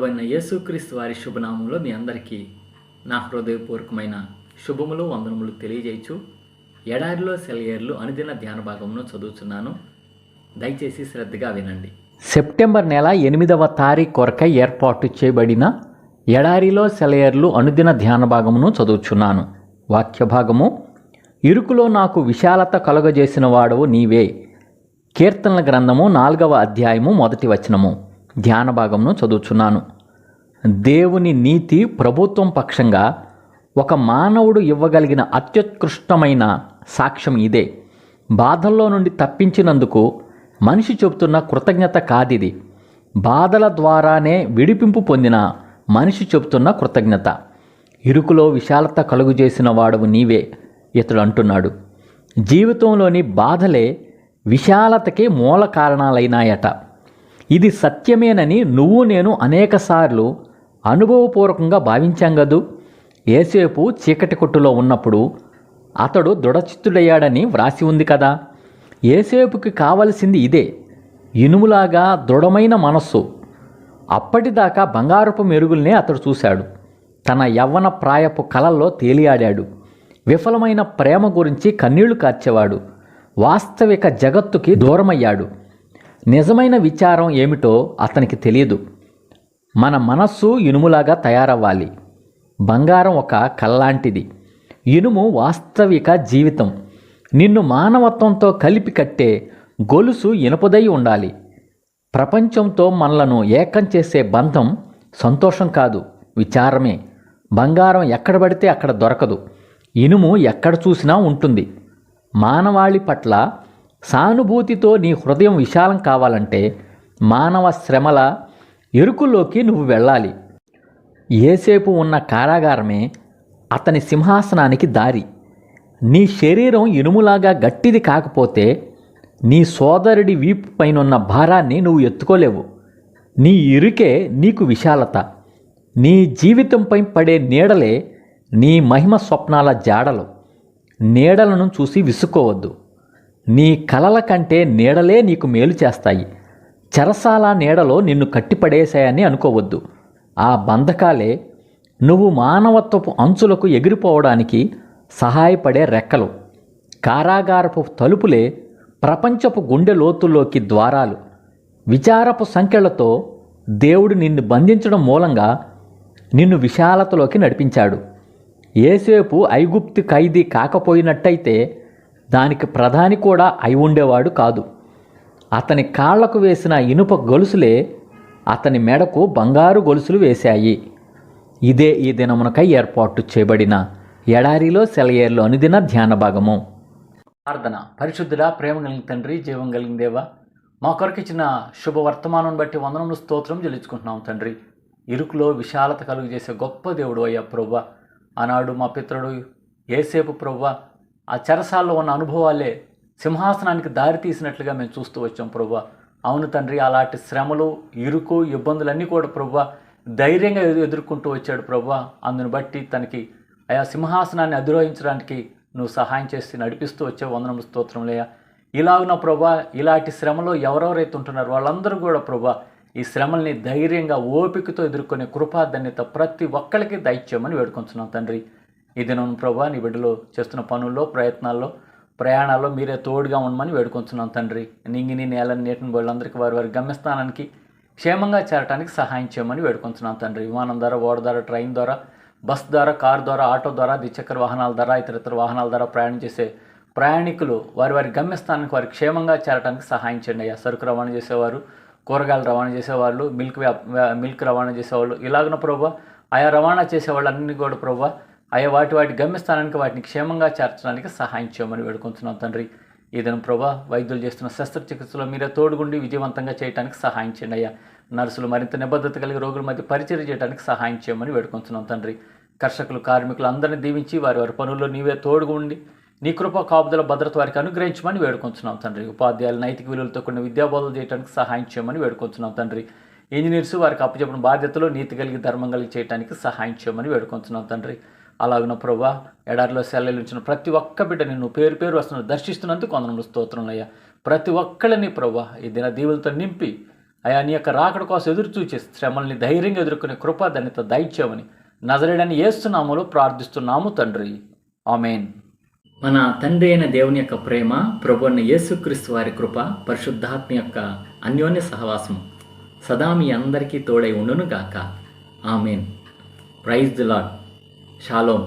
ప్రభుత్వ యేసుక్రీస్తు వారి శుభనామంలో మీ అందరికీ నా హృదయపూర్వకమైన శుభములు వందనములు తెలియజేయచ్చు. ఎడారిలో సెలయేర్లు అనుదిన ధ్యాన భాగమును చదువుతున్నాను దయచేసి శ్రద్ధగా వినండి. సెప్టెంబర్ నెల ఎనిమిదవ తారీఖు కొరకై ఏర్పాటు చేయబడిన ఎడారిలో సెలయర్లు అనుదిన ధ్యాన భాగమును చదువుచున్నాను. వాక్య భాగము ఇరుకులో నాకు విశాలత కలుగజేసిన వాడవు నీవే. కీర్తనల గ్రంథము నాలుగవ అధ్యాయము మొదటి వచనము. ధ్యాన భాగంను చదువుచున్నాను. దేవుని నీతి ప్రభుత్వం పక్షంగా ఒక మానవుడు ఇవ్వగలిగిన అత్యుత్కృష్టమైన సాక్ష్యం ఇదే. బాధల్లో నుండి తప్పించినందుకు మనిషి చెబుతున్న కృతజ్ఞత కాదిది. బాధల ద్వారానే విడిపింపు పొందిన మనిషి చెబుతున్న కృతజ్ఞత. ఇరుకులో విశాలత కలుగు చేసిన వాడవు నీవే ఇతడు అంటున్నాడు. జీవితంలోని బాధలే విశాలతకి మూల కారణాలైనాయట. ఇది సత్యమేనని నువ్వు నేను అనేకసార్లు అనుభవపూర్వకంగా భావించాం కదూ? ఏసేపు చీకటి కొట్టులో ఉన్నప్పుడు అతడు దృఢచిత్తుడయ్యాడని వ్రాసి ఉంది కదా. ఏసేపుకి కావలసింది ఇదే. ఇనుములాగా దృఢమైన మనస్సు. అప్పటిదాకా బంగారపు మెరుగుల్నే అతడు చూశాడు. తన యవ్వన ప్రాయపు కలల్లో తేలియాడాడు. విఫలమైన ప్రేమ గురించి కన్నీళ్ళు కార్చేవాడు. వాస్తవిక జగత్తుకి దూరమయ్యాడు. నిజమైన విచారం ఏమిటో అతనికి తెలియదు. మన మనస్సు ఇనుములాగా తయారవ్వాలి. బంగారం ఒక కల్లాంటిది ఇనుము వాస్తవిక జీవితం. నిన్ను మానవత్వంతో కలిపి కట్టే గొలుసు ఇనుపదై ఉండాలి. ప్రపంచంతో మనలను ఏకం చేసే బంధం సంతోషం కాదు విచారమే. బంగారం ఎక్కడ పడితే అక్కడ దొరకదు. ఇనుము ఎక్కడ చూసినా ఉంటుంది. మానవాళి పట్ల సానుభూతితో నీ హృదయం విశాలం కావాలంటే మానవ శ్రమల ఎరుకులోకి నువ్వు వెళ్ళాలి. ఏసేపు ఉన్న కారాగారమే అతని సింహాసనానికి దారి. నీ శరీరం ఇనుములాగా గట్టిది కాకపోతే నీ సోదరుడి వీపు పైనున్న భారాన్ని నువ్వు ఎత్తుకోలేవు. నీ ఇరుకే నీకు విశాలత. నీ జీవితంపై పడే నీడలే నీ మహిమ స్వప్నాల జాడలు. నీడలను చూసి విసుక్కోవద్దు. నీ కలల కంటే నీడలే నీకు మేలు చేస్తాయి. చెరసాల నీడలో నిన్ను కట్టిపడేశాయని అనుకోవద్దు. ఆ బంధకాలే నువ్వు మానవత్వపు అంచులకు ఎగిరిపోవడానికి సహాయపడే రెక్కలు. కారాగారపు తలుపులే ప్రపంచపు గుండె లోతుల్లోకి ద్వారాలు. విచారపు సంఖ్యలతో దేవుడు నిన్ను బంధించడం మూలంగా నిన్ను విశాలతలోకి నడిపించాడు. ఏసేపు ఐగుప్తి ఖైదీ కాకపోయినట్టయితే దానికి ప్రధాని కూడా అయి ఉండేవాడు కాదు. అతని కాళ్ళకు వేసిన ఇనుప గొలుసులే అతని మెడకు బంగారు గొలుసులు వేశాయి. ఇదే ఈ దినమునకై ఏర్పాటు చేయబడిన ఎడారిలో సెలయేర్లు అనుదిన ధ్యాన భాగము. ప్రార్థన. పరిశుద్ధుడా ప్రేమ కలిగిన తండ్రి జీవం కలిగిన దేవా మా కొరకు ఇచ్చిన శుభవర్తమానం బట్టి వందనము స్తోత్రం చెల్లించుకుంటున్నాం తండ్రి. ఇరుకులో విశాలత కలుగు చేసే గొప్ప దేవుడు అయ్యా ప్రభా. ఆనాడు మా పిత్రుడు ఏసేపు ప్రభా ఆ చెరసాల్లో ఉన్న అనుభవాలే సింహాసనానికి దారి తీసినట్లుగా మేము చూస్తూ వచ్చాం ప్రభు అవును తండ్రి అలాంటి శ్రమలు ఇరుకు ఇబ్బందులన్నీ కూడా ప్రభు ధైర్యంగా ఎదుర్కొంటూ వచ్చాడు ప్రభా అందుని బట్టి తనకి ఆయా సింహాసనాన్ని అధిరోహించడానికి నువ్వు సహాయం చేసి నడిపిస్తూ వచ్చే వందనము స్తోత్రంలేయా ఇలాగున ప్రభా ఇలాంటి శ్రమలో ఎవరెవరైతే ఉంటున్నారో వాళ్ళందరూ కూడా ప్రభా ఈ శ్రమల్ని ధైర్యంగా ఓపికతో ఎదుర్కొనే కృపాధన్యత ప్రతి ఒక్కరికి దయచేయమని వేడుకొంచున్నాం తండ్రి. ఈ దినం ప్రభా నీ బిడ్డలో చేస్తున్న పనుల్లో ప్రయత్నాల్లో ప్రయాణాల్లో మీరే తోడుగా ఉండమని వేడుకొంచున్నాం తండ్రి. నింగిని నేలని నీటిని వాళ్ళందరికీ వారి వారి గమ్యస్థానానికి క్షేమంగా చేరటానికి సహాయం చేయమని వేడుకొంచున్నాం తండ్రి. విమానం ద్వారా ఓడ ద్వారా ట్రైన్ ద్వారా బస్ ద్వారా కారు ద్వారా ఆటో ద్వారా ద్విచక్ర వాహనాల ద్వారా ఇతర ఇతర వాహనాల ద్వారా ప్రయాణం చేసే ప్రయాణికులు వారి వారి గమ్యస్థానానికి వారి క్షేమంగా చేరడానికి సహాయం చేయండి అయ్యా. సరుకు రవాణా చేసేవారు కూరగాయలు రవాణా చేసేవాళ్ళు మిల్క్ మిల్క్ రవాణా చేసేవాళ్ళు. ఇలాగన ప్రభా ఆయా రవాణా చేసేవాళ్ళు అన్ని కూడా ప్రభా అయ్యా వాటి వాటి గమ్యస్థానానికి వాటిని క్షేమంగా చేర్చడానికి సహాయం చేయమని వేడుకుంటున్నాం తండ్రి. ఏదైనా ప్రభా వైద్యులు చేస్తున్న శస్త్రచికిత్సలో మీరే తోడుగుండి విజయవంతంగా చేయడానికి సహాయం చేయండి అయ్యా. నర్సులు మరింత నిబద్ధత కలిగి రోగుల మధ్య పరిచయం చేయడానికి సహాయం చేయమని వేడుకుంటున్నాం తండ్రి. కర్షకులు కార్మికులు అందరినీ దీవించి వారి వారి పనుల్లో నీవే తోడుగుండి నీ కృప కాపుదల భద్రత వారికి అనుగ్రహించమని వేడుకొంచున్నాం తండ్రి. ఉపాధ్యాయులు నైతిక విలువలతో కొన్ని విద్యాబోధలు చేయడానికి సహాయం చేయమని వేడుకొంచున్నాం తండ్రి. ఇంజనీర్స్ వారికి అప్పచెప్పిన బాధ్యతలు నీతి కలిగి ధర్మం కలిగి చేయడానికి సహాయం చేయమని వేడుకొంచున్నాం తండ్రి. అలాగిన ప్రభా ఎడారిలో సెల్లలు ప్రతి ఒక్క బిడ్డ నిన్ను పేరు పేరు వస్తున్న దర్శిస్తున్నందుకు కొందరు స్తోత్రంలయ్యా ప్రతి ఒక్కళ్ళని ప్రభా ఈ దిన దీవులతో నింపి అయా నీ యొక్క రాకడ కోసం ఎదురు చూచే శ్రమల్ని ధైర్యంగా ఎదుర్కొనే కృప ధన్యత దయచేయమని నజరేడని ఏస్తున్నాములో ప్రార్థిస్తున్నాము తండ్రి. ఆమెన్. మన తండ్రి అయిన దేవుని యొక్క ప్రేమ ప్రభు అయిన యేసుక్రీస్తు వారి కృప పరిశుద్ధాత్మ యొక్క అన్యోన్య సహవాసం సదా మీ అందరికీ తోడై ఉండును గాక ఆమెన్. Praise the lord শালম।